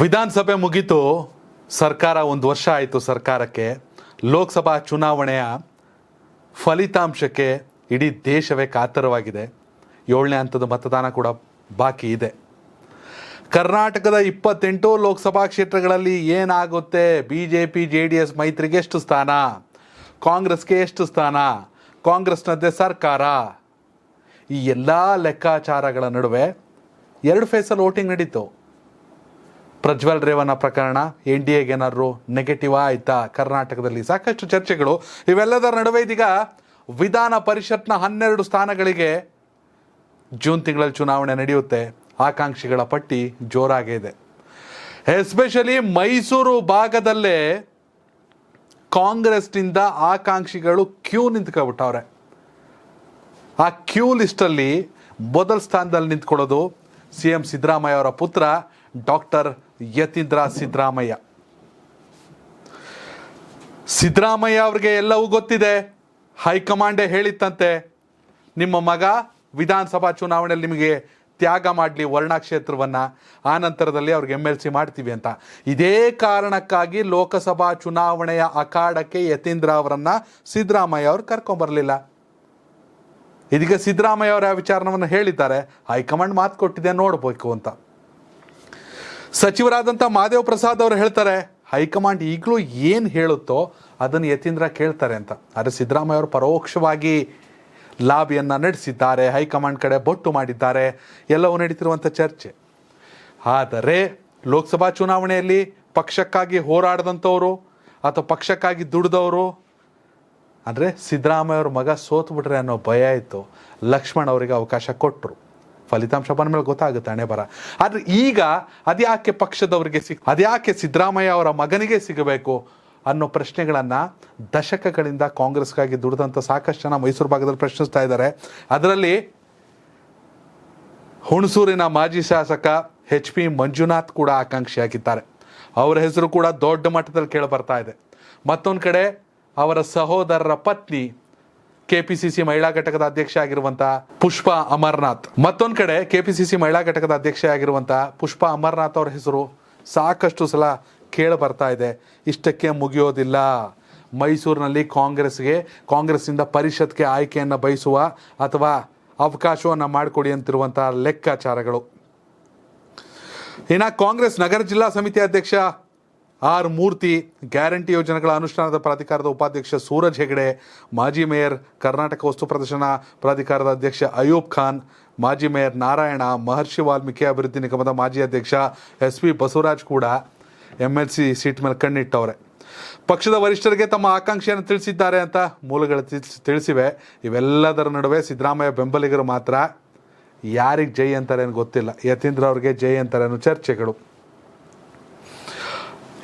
ವಿಧಾನಸಭೆ ಮುಗೀತು, ಸರ್ಕಾರ ಒಂದು ವರ್ಷ ಆಯಿತು ಸರ್ಕಾರಕ್ಕೆ. ಲೋಕಸಭಾ ಚುನಾವಣೆಯ ಫಲಿತಾಂಶಕ್ಕೆ ಇಡೀ ದೇಶವೇ ಕಾತರವಾಗಿದೆ. ಏಳನೇ ಹಂತದ ಮತದಾನ ಕೂಡ ಬಾಕಿ ಇದೆ. ಕರ್ನಾಟಕದ ಇಪ್ಪತ್ತೆಂಟು ಲೋಕಸಭಾ ಕ್ಷೇತ್ರಗಳಲ್ಲಿ ಏನಾಗುತ್ತೆ? B J P J D S ಮೈತ್ರಿಗೆ ಎಷ್ಟು ಸ್ಥಾನ? ಕಾಂಗ್ರೆಸ್ಗೆ ಎಷ್ಟು ಸ್ಥಾನ? ಕಾಂಗ್ರೆಸ್ನದ್ದೇ ಸರ್ಕಾರ. ಈ ಎಲ್ಲ ಲೆಕ್ಕಾಚಾರಗಳ ನಡುವೆ ಎರಡು ಫೇಸಲ್ಲಿ ವೋಟಿಂಗ್ ನಡೀತು. ಪ್ರಜ್ವಲ್ ರೇವಣ್ಣ ಪ್ರಕರಣ ಎನ್ ಡಿ ಎಗೆ ಏನಾದ್ರು ನೆಗೆಟಿವ್ ಆಯ್ತಾ? ಕರ್ನಾಟಕದಲ್ಲಿ ಸಾಕಷ್ಟು ಚರ್ಚೆಗಳು. ಇವೆಲ್ಲದರ ನಡುವೆ ಇದೀಗ ವಿಧಾನ ಪರಿಷತ್ನ ಹನ್ನೆರಡು ಸ್ಥಾನಗಳಿಗೆ ಜೂನ್ ತಿಂಗಳಲ್ಲಿ ಚುನಾವಣೆ ನಡೆಯುತ್ತೆ. ಆಕಾಂಕ್ಷಿಗಳ ಪಟ್ಟಿ ಜೋರಾಗೇ ಇದೆ. ಎಸ್ಪೆಷಲಿ ಮೈಸೂರು ಭಾಗದಲ್ಲೇ ಕಾಂಗ್ರೆಸ್ನಿಂದ ಆಕಾಂಕ್ಷಿಗಳು ಕ್ಯೂ ನಿಂತ್ಕೊಬಿಟ್ಟವ್ರೆ. ಆ ಕ್ಯೂ ಲಿಸ್ಟಲ್ಲಿ ಮೊದಲ ಸ್ಥಾನದಲ್ಲಿ ನಿಂತ್ಕೊಳ್ಳೋದು ಸಿ ಎಂ ಸಿದ್ದರಾಮಯ್ಯ ಅವರ ಪುತ್ರ ಡಾಕ್ಟರ್ ಯತೀಂದ್ರ ಸಿದ್ದರಾಮಯ್ಯ ಸಿದ್ದರಾಮಯ್ಯ ಅವ್ರಿಗೆ ಎಲ್ಲವೂ ಗೊತ್ತಿದೆ. ಹೈಕಮಾಂಡೇ ಹೇಳಿತ್ತಂತೆ, ನಿಮ್ಮ ಮಗ ವಿಧಾನಸಭಾ ಚುನಾವಣೆಯಲ್ಲಿ ನಿಮಗೆ ತ್ಯಾಗ ಮಾಡಲಿ ವರ್ಣ ಕ್ಷೇತ್ರವನ್ನು ಆ ನಂತರದಲ್ಲಿ ಅವ್ರಿಗೆ ಎಂ ಎಲ್ ಸಿ ಮಾಡ್ತೀವಿ ಅಂತ. ಇದೇ ಕಾರಣಕ್ಕಾಗಿ ಲೋಕಸಭಾ ಚುನಾವಣೆಯ ಅಖಾಡಕ್ಕೆ ಯತೀಂದ್ರ ಅವರನ್ನು ಸಿದ್ದರಾಮಯ್ಯ ಅವರು ಕರ್ಕೊಂಬರ್ಲಿಲ್ಲ. ಇದೀಗ ಸಿದ್ದರಾಮಯ್ಯ ಅವರ ವಿಚಾರವನ್ನು ಹೇಳಿದ್ದಾರೆ, ಹೈಕಮಾಂಡ್ ಮಾತು ಕೊಟ್ಟಿದೆ ನೋಡಬೇಕು ಅಂತ. ಸಚಿವರಾದಂಥ ಮಾದೇವ್ ಪ್ರಸಾದ್ ಅವರು ಹೇಳ್ತಾರೆ, ಹೈಕಮಾಂಡ್ ಈಗಲೂ ಏನು ಹೇಳುತ್ತೋ ಅದನ್ನು ಯತೀಂದ್ರ ಕೇಳ್ತಾರೆ ಅಂತ. ಆದರೆ ಸಿದ್ದರಾಮಯ್ಯ ಅವರು ಪರೋಕ್ಷವಾಗಿ ಲಾಬಿಯನ್ನು ನಡೆಸಿದ್ದಾರೆ, ಹೈಕಮಾಂಡ್ ಕಡೆ ಬೊಟ್ಟು ಮಾಡಿದ್ದಾರೆ, ಎಲ್ಲವೂ ನಡೀತಿರುವಂಥ ಚರ್ಚೆ. ಆದರೆ ಲೋಕಸಭಾ ಚುನಾವಣೆಯಲ್ಲಿ ಪಕ್ಷಕ್ಕಾಗಿ ಹೋರಾಡದಂಥವರು ಅಥವಾ ಪಕ್ಷಕ್ಕಾಗಿ ದುಡಿದವರು, ಅಂದರೆ ಸಿದ್ದರಾಮಯ್ಯವ್ರ ಮಗ ಸೋತ್ಬಿಟ್ರೆ ಅನ್ನೋ ಭಯ ಇತ್ತು, ಲಕ್ಷ್ಮಣ್ ಅವರಿಗೆ ಅವಕಾಶ ಕೊಟ್ಟರು ಫಲಿತಾಂಶ ಬಂದ ಮೇಲೆ ಗೊತ್ತಾಗುತ್ತೆ, ಹಣೆ ಬರ. ಆದರೆ ಈಗ ಅದ್ಯಾಕೆ ಪಕ್ಷದವರಿಗೆ ಸಿಗ್, ಅದ್ಯಾಕೆ ಸಿದ್ದರಾಮಯ್ಯ ಅವರ ಮಗನಿಗೆ ಸಿಗಬೇಕು ಅನ್ನೋ ಪ್ರಶ್ನೆಗಳನ್ನು ದಶಕಗಳಿಂದ ಕಾಂಗ್ರೆಸ್ಗಾಗಿ ದುಡಿದಂಥ ಸಾಕಷ್ಟು ಜನ ಮೈಸೂರು ಭಾಗದಲ್ಲಿ ಪ್ರಶ್ನಿಸ್ತಾ ಇದ್ದಾರೆ. ಅದರಲ್ಲಿ ಹುಣಸೂರಿನ ಮಾಜಿ ಶಾಸಕ ಎಚ್ ಪಿ ಮಂಜುನಾಥ್ ಕೂಡ ಆಕಾಂಕ್ಷಿಯಾಗಿದ್ದಾರೆ. ಅವರ ಹೆಸರು ಕೂಡ ದೊಡ್ಡ ಮಟ್ಟದಲ್ಲಿ ಕೇಳಿ ಬರ್ತಾ ಇದೆ. ಮತ್ತೊಂದು ಕಡೆ ಅವರ ಸಹೋದರರ ಪತ್ನಿ ಕೆಪಿಸಿಸಿ ಮಹಿಳಾ ಘಟಕದ ಅಧ್ಯಕ್ಷ ಆಗಿರುವಂತ ಪುಷ್ಪ ಅಮರ್ನಾಥ್. ಮತ್ತೊಂದು ಕಡೆ ಕೆಪಿಸಿಸಿ ಮಹಿಳಾ ಘಟಕದ ಅಧ್ಯಕ್ಷ ಆಗಿರುವಂತ ಪುಷ್ಪ ಅಮರ್ನಾಥ್ ಅವರ ಹೆಸರು ಸಾಕಷ್ಟು ಸಲ ಕೇಳಿ ಬರ್ತಾ ಇದೆ. ಇಷ್ಟಕ್ಕೆ ಮುಗಿಯೋದಿಲ್ಲ. ಮೈಸೂರಿನಲ್ಲಿ ಕಾಂಗ್ರೆಸ್ಗೆ, ಕಾಂಗ್ರೆಸ್ನಿಂದ ಪರಿಷತ್ಗೆ ಆಯ್ಕೆಯನ್ನು ಬಯಸುವ ಅಥವಾ ಅವಕಾಶವನ್ನು ಮಾಡಿಕೊಡಿ ಅಂತಿರುವಂತಹ ಲೆಕ್ಕಾಚಾರಗಳು. ಇನ್ನು ಕಾಂಗ್ರೆಸ್ ನಗರ ಜಿಲ್ಲಾ ಸಮಿತಿ ಅಧ್ಯಕ್ಷ ಆರ್ ಮೂರ್ತಿ ಗ್ಯಾರಂಟಿ ಯೋಜನೆಗಳ ಅನುಷ್ಠಾನದ ಪ್ರಾಧಿಕಾರದ ಉಪಾಧ್ಯಕ್ಷ ಸೂರಜ್ ಹೆಗಡೆ, ಮಾಜಿ ಮೇಯರ್ ಕರ್ನಾಟಕ ವಸ್ತು ಪ್ರದರ್ಶನ ಪ್ರಾಧಿಕಾರದ ಅಧ್ಯಕ್ಷ ಅಯೂಬ್ ಖಾನ್, ಮಾಜಿ ಮೇಯರ್ ನಾರಾಯಣ, ಮಹರ್ಷಿ ವಾಲ್ಮೀಕಿ ಅಭಿವೃದ್ಧಿ ನಿಗಮದ ಮಾಜಿ ಅಧ್ಯಕ್ಷ ಎಸ್ ವಿ ಬಸವರಾಜ್ ಕೂಡ ಎಂ ಎಲ್ ಸಿ ಸೀಟ್ ಮೇಲೆ ಕಣ್ಣಿಟ್ಟವ್ರೆ. ಪಕ್ಷದ ವರಿಷ್ಠರಿಗೆ ತಮ್ಮ ಆಕಾಂಕ್ಷೆಯನ್ನು ತಿಳಿಸಿದ್ದಾರೆ ಅಂತ ಮೂಲಗಳು ತಿಳಿಸ್- ತಿಳಿಸಿವೆ. ಇವೆಲ್ಲದರ ನಡುವೆ ಸಿದ್ದರಾಮಯ್ಯ ಬೆಂಬಲಿಗರು ಮಾತ್ರ. ಯಾರಿಗೆ ಜೈ ಅಂತಾರೆ ಗೊತ್ತಿಲ್ಲ. ಯತೀಂದ್ರ ಅವ್ರಿಗೆ ಜೈ ಅಂತಾರೆ ಚರ್ಚೆಗಳು.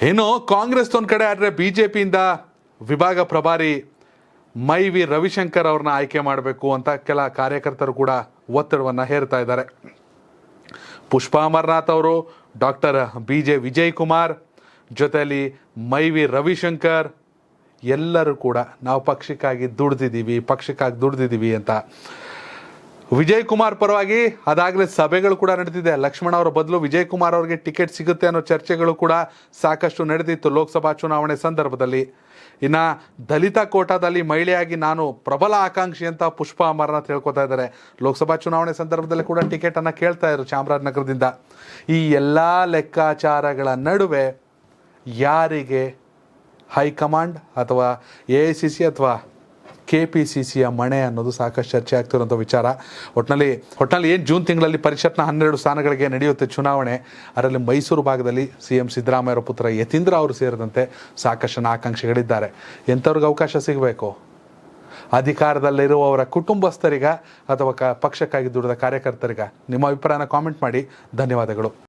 ಇನ್ನು ಕಾಂಗ್ರೆಸ್ ಒಂದು ಕಡೆ ಆದರೆ ಬಿ ಜೆ ಪಿಯಿಂದ ವಿಭಾಗ ಪ್ರಭಾರಿ ಮೈ ವಿ ರವಿಶಂಕರ್ ಅವ್ರನ್ನ ಆಯ್ಕೆ ಮಾಡಬೇಕು ಅಂತ ಕೆಲ ಕಾರ್ಯಕರ್ತರು ಕೂಡ ಒತ್ತಡವನ್ನು ಹೇರ್ತಾ ಇದ್ದಾರೆ. ಪುಷ್ಪ ಅಮರ್ನಾಥ್ ಅವರು, doctor B J Vijay Kumar ಜೊತೆಯಲ್ಲಿ ಮೈ ವಿ ರವಿಶಂಕರ್ ಎಲ್ಲರೂ ಕೂಡ ನಾವು ಪಕ್ಷಕ್ಕಾಗಿ ದುಡ್ದಿದ್ದೀವಿ ಪಕ್ಷಕ್ಕಾಗಿ ದುಡ್ದಿದ್ದೀವಿ ಅಂತ ವಿಜಯ್ ಕುಮಾರ್ ಪರವಾಗಿ ಅದಾಗಲೇ ಸಭೆಗಳು ಕೂಡ ನಡೆದಿದೆ ಲಕ್ಷ್ಮಣ ಅವರ ಬದಲು ವಿಜಯ್ ಕುಮಾರ್ ಅವರಿಗೆ ಟಿಕೆಟ್ ಸಿಗುತ್ತೆ ಅನ್ನೋ ಚರ್ಚೆಗಳು ಕೂಡ ಸಾಕಷ್ಟು ನಡೆದಿತ್ತು ಲೋಕಸಭಾ ಚುನಾವಣೆ ಸಂದರ್ಭದಲ್ಲಿ. ಇನ್ನು ದಲಿತ ಕೋಟಾದಲ್ಲಿ ಮಹಿಳೆಯಾಗಿ ನಾನು ಪ್ರಬಲ ಆಕಾಂಕ್ಷಿ ಅಂತ ಪುಷ್ಪ ಅಮರನಾಥ್ ಹೇಳ್ಕೊತಾ ಇದ್ದಾರೆ. ಲೋಕಸಭಾ ಚುನಾವಣೆ ಸಂದರ್ಭದಲ್ಲಿ ಕೂಡ ಟಿಕೆಟನ್ನು ಕೇಳ್ತಾ ಇದ್ರು ಚಾಮರಾಜನಗರದಿಂದ ಈ ಎಲ್ಲ ಲೆಕ್ಕಾಚಾರಗಳ ನಡುವೆ ಯಾರಿಗೆ ಹೈಕಮಾಂಡ್ ಅಥವಾ ಎ ಐ ಸಿ ಸಿ ಅಥವಾ ಕೆ ಪಿ ಸಿ ಸಿಯ ಮಣೆ ಅನ್ನೋದು ಸಾಕಷ್ಟು ಚರ್ಚೆ ಆಗ್ತಿರುವಂಥ ವಿಚಾರ. ಒಟ್ಟಿನಲ್ಲಿ ಒಟ್ಟಿನಲ್ಲಿ ಏನು ಜೂನ್ ತಿಂಗಳಲ್ಲಿ ಪರಿಷತ್ನ ಹನ್ನೆರಡು ಸ್ಥಾನಗಳಿಗೆ ನಡೆಯುತ್ತೆ ಚುನಾವಣೆ, ಅದರಲ್ಲಿ ಮೈಸೂರು ಭಾಗದಲ್ಲಿ ಸಿ ಎಂ ಸಿದ್ದರಾಮಯ್ಯರ ಪುತ್ರ ಯತೀಂದ್ರ ಅವರು ಸೇರಿದಂತೆ ಸಾಕಷ್ಟು ಆಕಾಂಕ್ಷೆಗಳಿದ್ದಾರೆ. ಎಂಥವ್ರಿಗೆ ಅವಕಾಶ ಸಿಗಬೇಕು? ಅಧಿಕಾರದಲ್ಲಿರುವವರ ಕುಟುಂಬಸ್ಥರಿಗ ಅಥವಾ ಕ, ಪಕ್ಷಕ್ಕಾಗಿ ದುಡಿದ ಕಾರ್ಯಕರ್ತರಿಗ? ನಿಮ್ಮ ಅಭಿಪ್ರಾಯನ ಕಾಮೆಂಟ್ ಮಾಡಿ. ಧನ್ಯವಾದಗಳು.